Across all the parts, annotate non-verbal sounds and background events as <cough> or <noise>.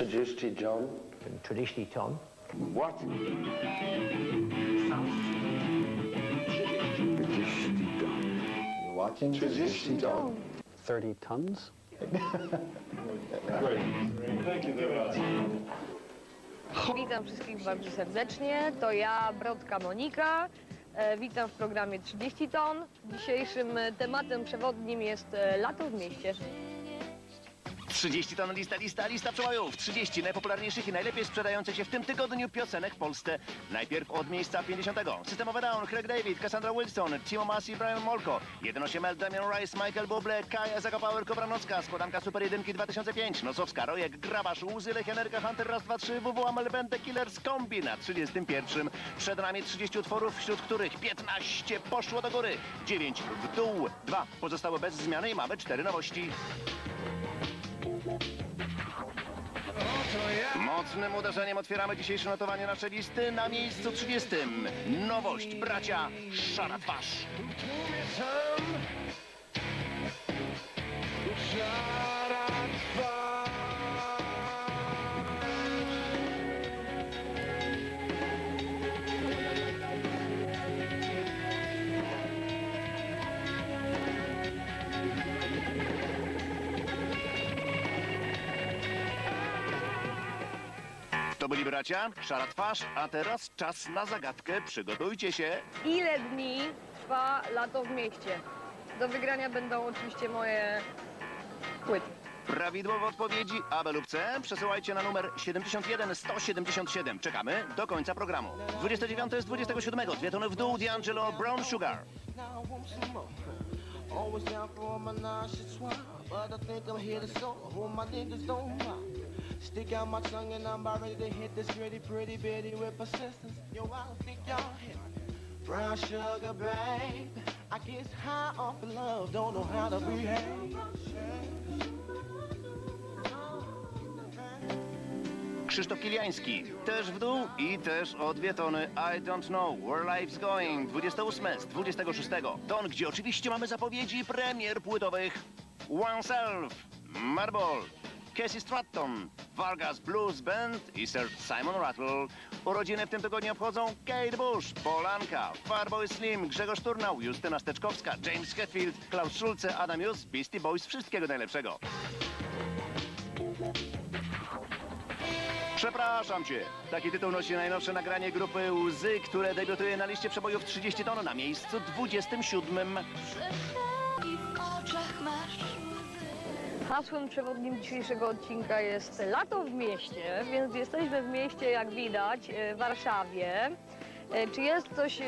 30 John. 30 ton. What? 30 John. You watching? 30 John. 30 tons? Witam wszystkich bardzo serdecznie. To ja, Brodka Monika. E, witam w programie 30 ton. Dzisiejszym tematem przewodnim jest e, lato w mieście. 30 ton lista, lista, lista przebojów. 30 najpopularniejszych i najlepiej sprzedających się w tym tygodniu piosenek w Polsce. Najpierw od miejsca 50. Systemowy Down, Craig David, Cassandra Wilson, Timo Massey, Brian Molko. 1.8L, Damian Rice, Michael Bublé, Kaja Zakopauer, Kobranocka, składanka Super 1 2005, Nosowska, Rojek, Grabasz, Łzy, Lechianerka, Hunter, Raz, Dwa, Trzy, WW, Melbente, Killers, Kombi na 31. Przed nami 30 utworów, wśród których 15 poszło do góry, 9 w dół, 2 pozostałe bez zmiany i mamy 4 nowości. Mocnym uderzeniem otwieramy dzisiejsze notowanie naszej listy na miejscu 30. Nowość bracia Szara Twarz. Byli bracia Szara Twarz, a teraz czas na zagadkę. Przygotujcie się. Ile dni trwa lato w mieście? Do wygrania będą oczywiście moje płyty. Prawidłowe odpowiedzi A, B lub C przesyłajcie na numer 71 177. Czekamy do końca programu. 29 z 27. Dwie tony w dół D'Angelo Brown Sugar. Now I want some more. Always down for all my nonchalant, but I think I'm here to show who my niggas don't mind. Stick out my tongue and I'm about ready to hit this pretty, bitty with persistence. Yo, I don't think y'all hit. Brown sugar, babe. I high off of love, don't know how to behave. Krzysztof Kiliański. Też w dół i też o dwie tony I Don't Know Where Life's Going. 28 z 26. Ton, gdzie oczywiście mamy zapowiedzi premier płytowych. Oneself, Marble, Casey Stratton, Vargas Blues Band i Sir Simon Rattle. Urodziny w tym tygodniu obchodzą Kate Bush, Polanka, Farboy Slim, Grzegorz Turnał, Justyna Steczkowska, James Hetfield, Klaus Schulze, Adam Jus, Beastie Boys. Wszystkiego najlepszego. Przepraszam cię. Taki tytuł nosi najnowsze nagranie grupy Łzy, które debiutuje na liście przebojów 30 ton na miejscu 27. Hasłem przewodnim dzisiejszego odcinka jest lato w mieście, więc jesteśmy w mieście, jak widać, e, w Warszawie. E, Czy jest coś e,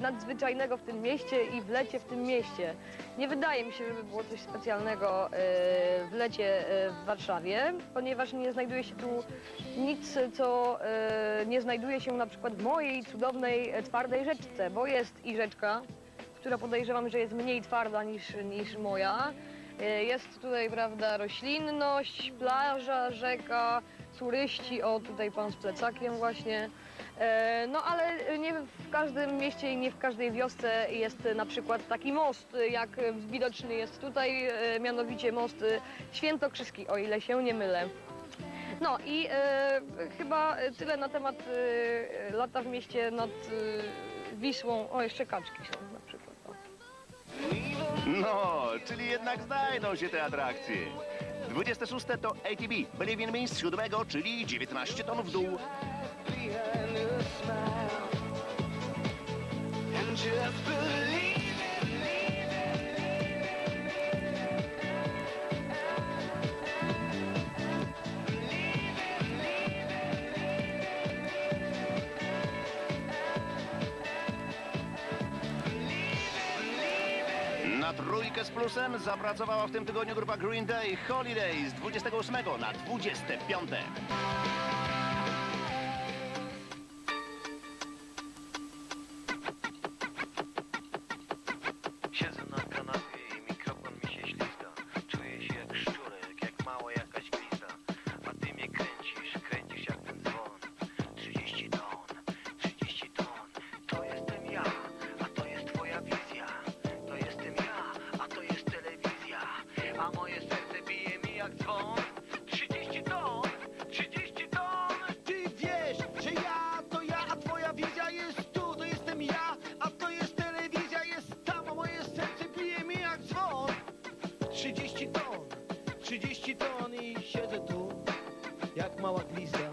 nadzwyczajnego w tym mieście i w lecie w tym mieście? Nie wydaje mi się, żeby było coś specjalnego w lecie w Warszawie, ponieważ nie znajduje się tu nic, co nie znajduje się na przykład w mojej cudownej, twardej rzeczce, bo jest i rzeczka, która podejrzewam, że jest mniej twarda niż, niż moja. E, Jest tutaj, prawda, roślinność, plaża, rzeka, turyści, o tutaj pan z plecakiem właśnie. E, No ale nie w każdym mieście i nie w każdej wiosce jest na przykład taki most, jak widoczny jest tutaj, e, mianowicie most Świętokrzyski, o ile się nie mylę. No i e, chyba tyle na temat e, lata w mieście nad e, Wisłą. O, jeszcze kaczki są na przykład. No, czyli jednak znajdą się te atrakcje. 26 to ATB, in Me z 7, czyli 19 ton w dół. Just believe trójkę z plusem zapracowała w tym tygodniu grupa Green Day Holiday z 28 na 25. 30 ton i siedzę tu jak mała glizda.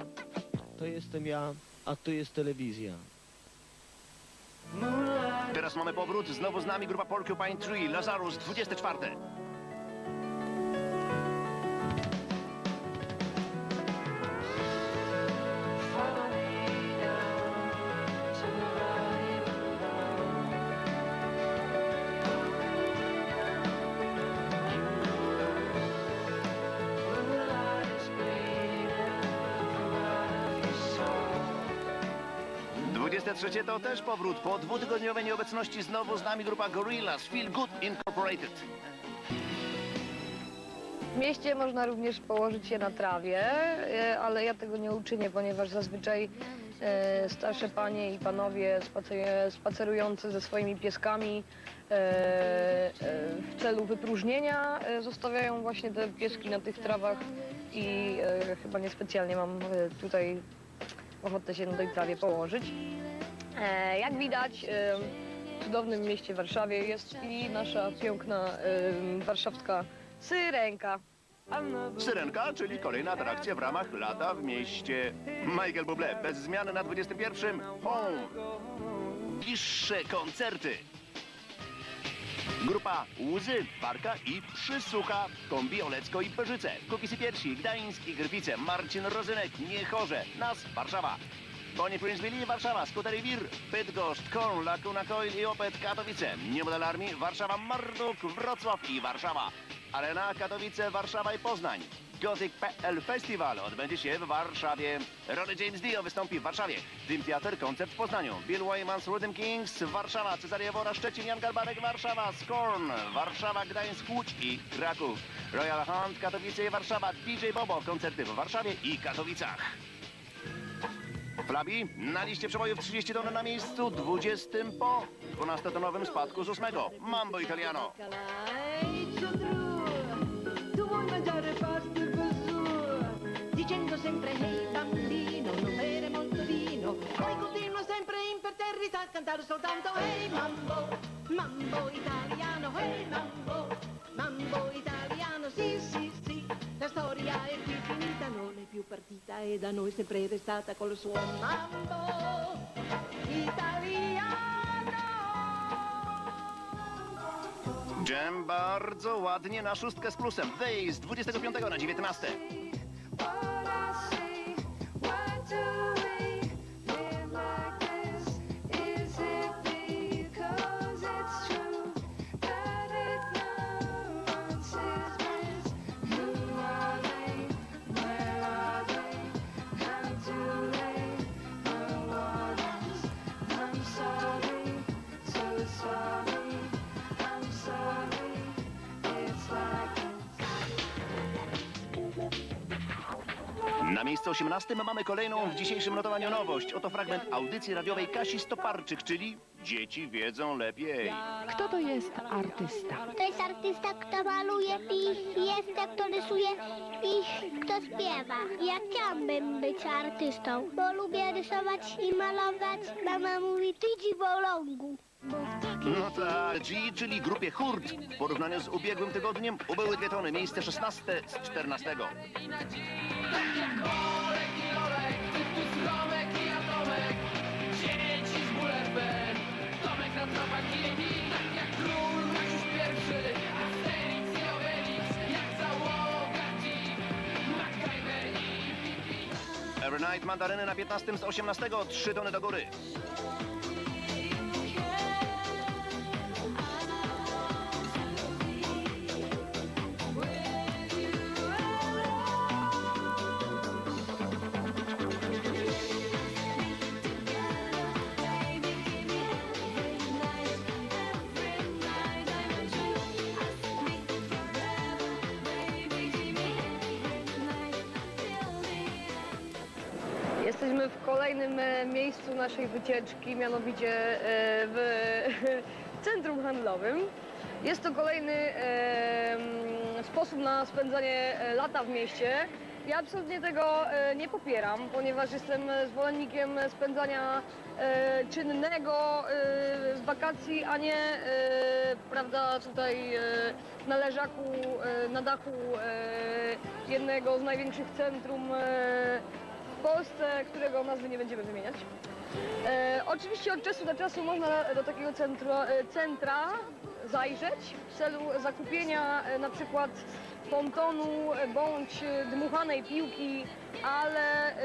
To jestem ja, a tu jest telewizja. Teraz mamy powrót, znowu z nami grupa Porcupine Tree, Lazarus 24. Dwudzieste trzecie to też powrót. Po dwutygodniowej nieobecności znowu z nami grupa Gorillaz, Feel Good Incorporated. W mieście można również położyć się na trawie, e, ale ja tego nie uczynię, ponieważ zazwyczaj e, starsze panie i panowie space- spacerujący ze swoimi pieskami e, w celu wypróżnienia zostawiają właśnie te pieski na tych trawach i chyba niespecjalnie mam tutaj ochotę się na tej trawie położyć. E, Jak widać, e, w cudownym mieście Warszawie jest i nasza piękna e, warszawska syrenka. Syrenka, czyli kolejna atrakcja w ramach lata w mieście. Michael Bublé, bez zmiany na 21. Home. Bliższe koncerty. Grupa Łzy, Warka i Przysłucha, Kombi Olecko i Pyrzyce, Kukisy Piersi, Gdańsk i Grbice, Marcin Rozynek, Niechorze, Nas, Warszawa. Konie Prince Warszawa, Skutery Wir, Bydgoszcz, Korn, Laguna Coil i Opet Katowice, Niemodel Armii, Warszawa, Marduk, Wrocław i Warszawa. Arena Katowice, Warszawa i Poznań. Gothic PL Festival odbędzie się w Warszawie. Ronnie James Dio wystąpi w Warszawie. Dream Theater koncert w Poznaniu. Bill Wyman's Rhythm Kings Warszawa. Cezaria Wora Szczecin, Jan Garbarek Warszawa. Skorn Warszawa, Gdańsk, Łódź i Kraków. Royal Hunt Katowice i Warszawa. DJ Bobo koncerty w Warszawie i Katowicach. Flabi na liście przebojów 30 ton na miejscu 20 po 12-tonowym spadku z 8. Mambo Italiano. Cantare soltanto hey mambo, mambo italiano, hey mambo, mambo italiano, sì sì sì. La storia è qui finita, non è più partita e da noi sempre restata col suo mambo italiano. Jam bardzo ładnie na szóstkę z plusem. Wyjść z 25 na 19. Na miejscu 18 mamy kolejną w dzisiejszym notowaniu nowość. Oto fragment audycji radiowej Kasi Stoparczyk, czyli Dzieci wiedzą lepiej. Kto to jest artysta? To jest artysta, kto maluje i jest kto rysuje i kto śpiewa. Ja chciałabym być artystą, bo lubię rysować i malować. Mama mówi, ty dziwolągu. Tak, G, czyli grupie Hurt. W porównaniu z ubiegłym tygodniem ubyły dwie tony, miejsce 16 z 14. Every Night mandaryny na 15 z 18, 3 tony do góry. Jesteśmy w kolejnym e, miejscu naszej wycieczki, mianowicie e, w <laughs> centrum handlowym. Jest to kolejny e, mm, sposób na spędzanie lata w mieście. Ja absolutnie tego nie popieram, ponieważ jestem zwolennikiem spędzania czynnego e, wakacji, a nie prawda, tutaj na leżaku, na dachu jednego z największych centrum Polsce, którego nazwy nie będziemy wymieniać. E, oczywiście od czasu do czasu można do takiego centro, e, centra zajrzeć w celu zakupienia e, na przykład pontonu bądź dmuchanej piłki, ale e,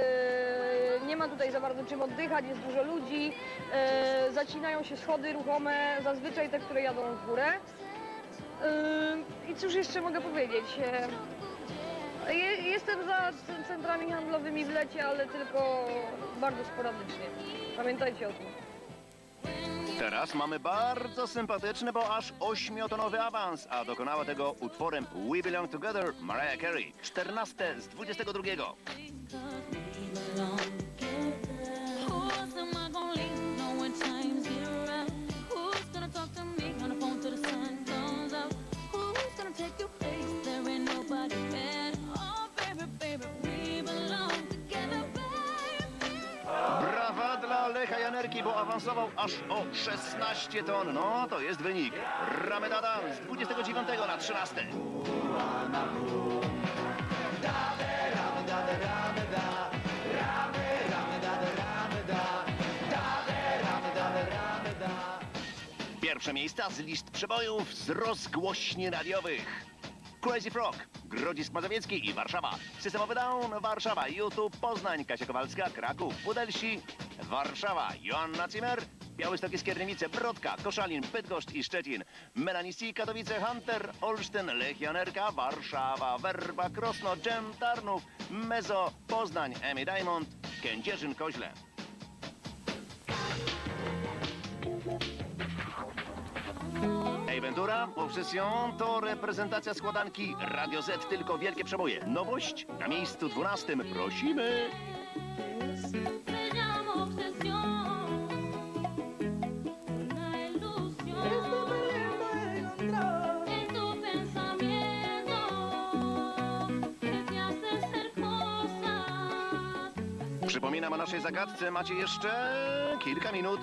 nie ma tutaj za bardzo czym oddychać, jest dużo ludzi, e, zacinają się schody ruchome, zazwyczaj te, które jadą w górę. E, I cóż jeszcze mogę powiedzieć? E, je, jestem za centrami handlowymi w lecie, ale tylko bardzo sporadycznie. Pamiętajcie o tym. Teraz mamy bardzo sympatyczny, bo aż ośmiotonowy awans, a dokonała tego utworem We Belong Together Mariah Carey. 14 z 22. Bo awansował aż o 16 ton. No, to jest wynik. Ramed Adam z 29 na 13. Pierwsze miejsca z list przebojów z rozgłośni radiowych. Crazy Frog, Grodzisk Mazowiecki i Warszawa. Systemowy Down, Warszawa, YouTube, Poznań, Kasia Kowalska, Kraków, Pudelsi, Warszawa, Joanna Zimmer, Białystok i Skierniewice, Brodka, Koszalin, Bydgoszcz i Szczecin, Melanisi, Katowice, Hunter, Olsztyn, Lech Janerka, Warszawa, Werba, Krosno, Dżem, Tarnów, Mezo, Poznań, Emmy Diamond, Kędzierzyn, Koźle. Ej Ventura, Obsession to reprezentacja składanki Radio Z, tylko wielkie przeboje. Nowość na miejscu 12. Prosimy. Przypominam o naszej zagadce. Macie jeszcze kilka minut.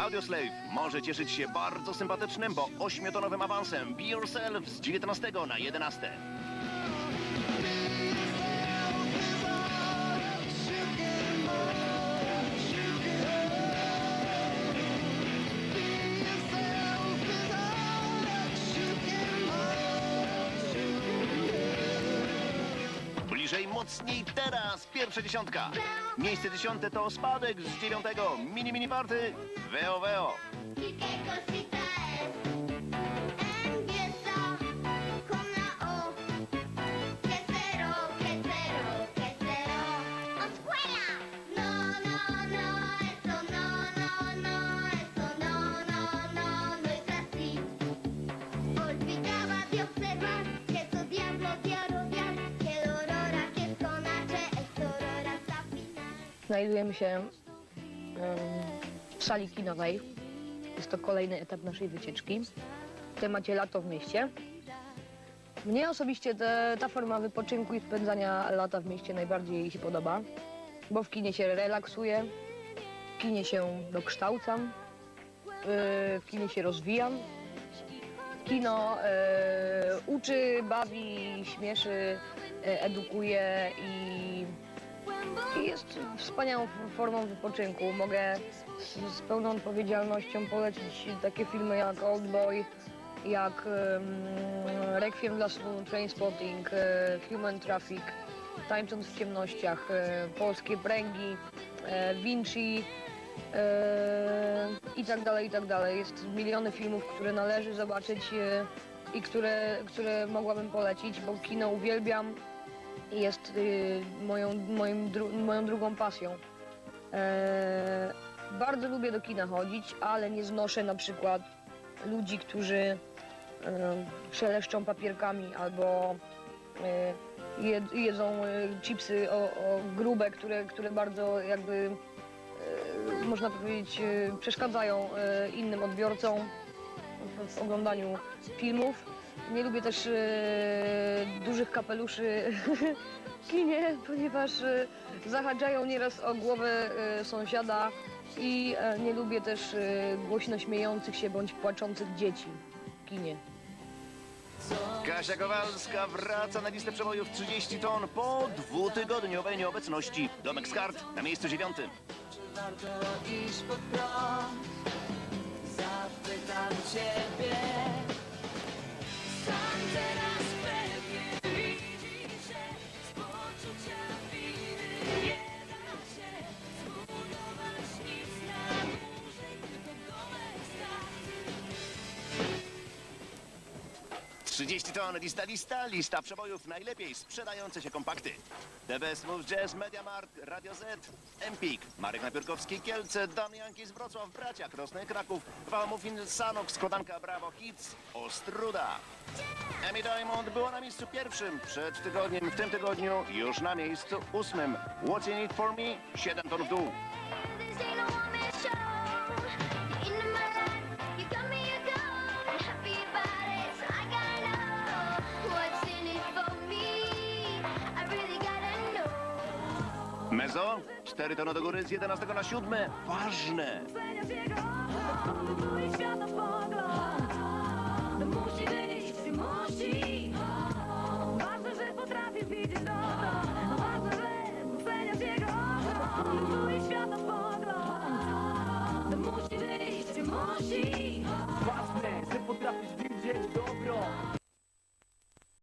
Audioslave może cieszyć się bardzo sympatycznym, bo ośmiotonowym awansem Be Yourself z 19 na 11. Bliżej, mocniej teraz! Pierwsza dziesiątka. Miejsce dziesiąte to spadek z dziewiątego. Mini, mini party. Veo, veo. ¿Y qué Znajdujemy się w sali kinowej. Jest to kolejny etap naszej wycieczki w temacie lato w mieście. Mnie osobiście te, ta forma wypoczynku i spędzania lata w mieście najbardziej się podoba, bo w kinie się relaksuję, w kinie się dokształcam, yy, w kinie się rozwijam. Kino e, uczy, bawi, śmieszy, e, edukuje i jest wspaniałą formą wypoczynku. Mogę z, z pełną odpowiedzialnością polecić takie filmy jak Old Boy, jak um, Requiem dla snu, Trainspotting, e, Human Traffic, Tańcząc w ciemnościach, e, Polskie pręgi, e, Vinci e, i tak dalej, i tak dalej. Jest miliony filmów, które należy zobaczyć e, i które, które mogłabym polecić, bo kino uwielbiam jest y, moją, moim dru, moją drugą pasją. E, bardzo lubię do kina chodzić, ale nie znoszę na przykład ludzi, którzy e, szeleszczą papierkami albo e, jed, jedzą e, chipsy o, o grube, które, które bardzo jakby e, można powiedzieć przeszkadzają innym odbiorcom w, w oglądaniu filmów. Nie lubię też e, dużych kapeluszy w kinie, ponieważ e, zahaczają nieraz o głowę e, sąsiada i e, nie lubię też e, głośno śmiejących się bądź płaczących dzieci w kinie. Kasia Kowalska wraca na listę przebojów 30 ton po dwutygodniowej nieobecności. Domek z kart na miejscu dziewiątym. warto iść pod prąd? Zapytam ciebie. 30 ton, lista, lista, lista przebojów najlepiej sprzedające się kompakty. The Best Move Jazz, Mediamarkt, Radio Z, Empik, Marek Napiórkowski, Kielce, Dan Janki z Wrocław, Bracia, Krosny Kraków, Wałmufin, Sanok, Składanka Bravo Hits, Ostruda. Amy Diamond była na miejscu pierwszym przed tygodniem, w tym tygodniu już na miejscu ósmym. What's in it for me? 7 ton w dół. Mezo, 4 tony do góry z 11 na 7. Ważne. Światopogląd To musi musi Ważne, że potrafisz widzieć Ważne, że światopogląd To musi musi Ważne, że potrafisz widzieć